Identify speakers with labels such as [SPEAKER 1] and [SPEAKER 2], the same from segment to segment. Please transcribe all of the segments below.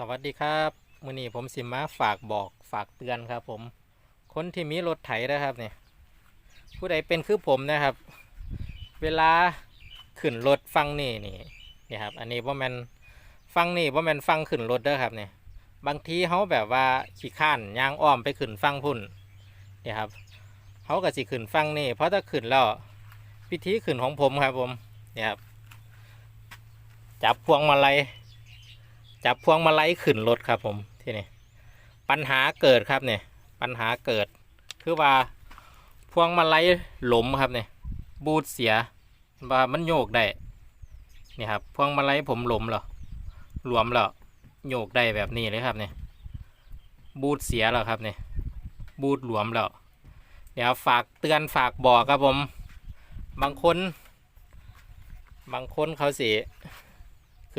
[SPEAKER 1] สวัสดีครับมือนี้ผมสิมาฝากบอกฝากเตือนครับ ผม คนที่มีรถไถนะครับเนี่ยผู้ใดเป็นคือผมนะครับ เวลาขึ้นรถฟังนี่นี่นี่ครับ อันนี้ว่ามันฟังนี่ว่ามันฟังขึ้นรถเด้อครับเนี่ยบางทีเขาแบบว่าขี้ข้านยางอ้อมไปขึ้นฟังพุ่นนี่ครับเขาก็สิขึ้นฟังนี่เพราะถ้าขึ้นแล้ววิธีขึ้นของผมครับผมนี่ครับจับพวงมาลัย จับพวงมาลัยขึ้นรถครับผมที่นี่ปัญหาเกิดครับเนี่ยปัญหาเกิด คือว่าพวงมาลัยหลมครับเนี่ยบูดเสียว่ามันโยกได้นี่ครับพวงมาลัยผมหลมเหรอหลวมเหรอโยกได้แบบนี้เลยครับเนี่ยบูดเสียแล้วครับเนี่ยบูดหลวมแล้วเดี๋ยวฝากเตือนฝากบอกครับผม บางคน บางคนเขาสิ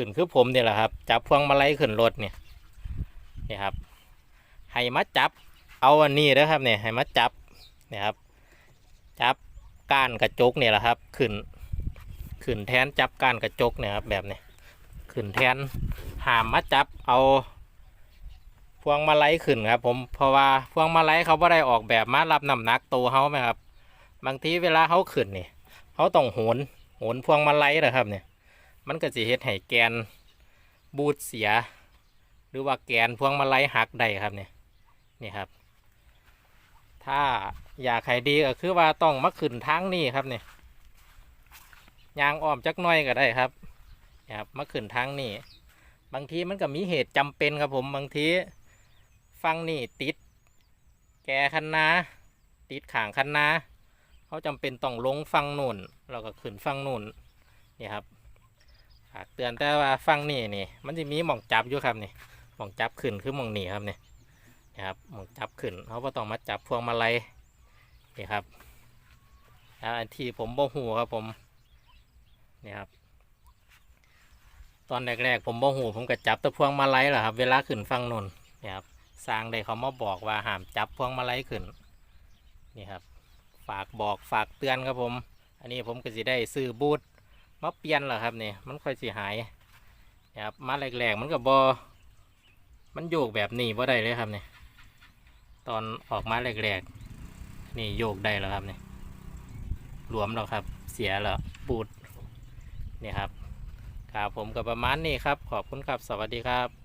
[SPEAKER 1] ขึ้นคือผมเนี่ยแหละครับ จับพวงมาลัยขึ้นรถเนี่ยนี่ครับให้มาจับเอาอันนี้นะครับเนี่ยให้มาจับเนี่ยครับ จับก้านกระจกเนี่ยแหละครับ ขึ้นขึ้นแทนจับก้านกระจกเนี่ยครับแบบนี้ขึ้นแทนหามมาจับเอาพวงมาลัยขึ้นครับ ผมเพราะว่าพวงมาลัยเขาไม่ได้ออกแบบมารับน้ำหนักตัวเขาไหมครับ บางทีเวลาเขาขึ้นเนี่ยเขาต้องโหนโหนพวงมาลัยนะครับเนี่ย มันก็จะเฮ็ดให้แกนบูดเสีย หรือว่าแกนพวงมาลัยหักได้ครับเนี่ยนี่ครับ ถ้าอยากให้ดีก็คือว่าต้องมาขึ้นทางนี้ครับเนี่ยยางอ้อมจักน้อยก็ได้ครับนี่ครับมาขึ้นทางนี้บางทีมันก็มีเหตุจำเป็นครับผมบางทีฟังนี่ติด แกคันนาติดขางคันนาเขาจำเป็นต้องลงฟังนู่นแล้วก็ขึ้นฟังนู่นนี่ครับากเตือนแต่ว่าฟังนี่นี่ มันจะมีหม่องจับอยู่ครับนี่หม่องจับขึ้นคือหม่องหนีครับนี่นี่ครับหม่องจับขึ้นเขาก็ต้องมาจับพวงมาลัยนี่ครับแล้วอันที่ผมบ่หูครับผมนี่ครับตอนแรกๆผมบ่หูผมก็จับแตะพวงมาลัยแหละครับ เวลาขึ้นฟังนนนี่ครับสร้างได้เขามาบอกว่าห้ามจับพวงมาลัยขึ้นนี่ครับ ฝากบอกฝากเตือนครับผม อันนี้ผมก็จะได้ซื้อบูท มาเปลี่ยนเหรอครับเนี่ยมันค่อยสิหายนะครับมาแรกๆมันกับบอมันโยกแบบนี้ว่าได้เลยครับเนี่ยตอนออกมาแรกๆนี่โยกได้แล้วครับเนี่ยหลวมแล้วครับ เสียแล้วปูดนี่ครับครับผมกับประมาณนี้ครับ ขอบคุณครับ สวัสดีครับ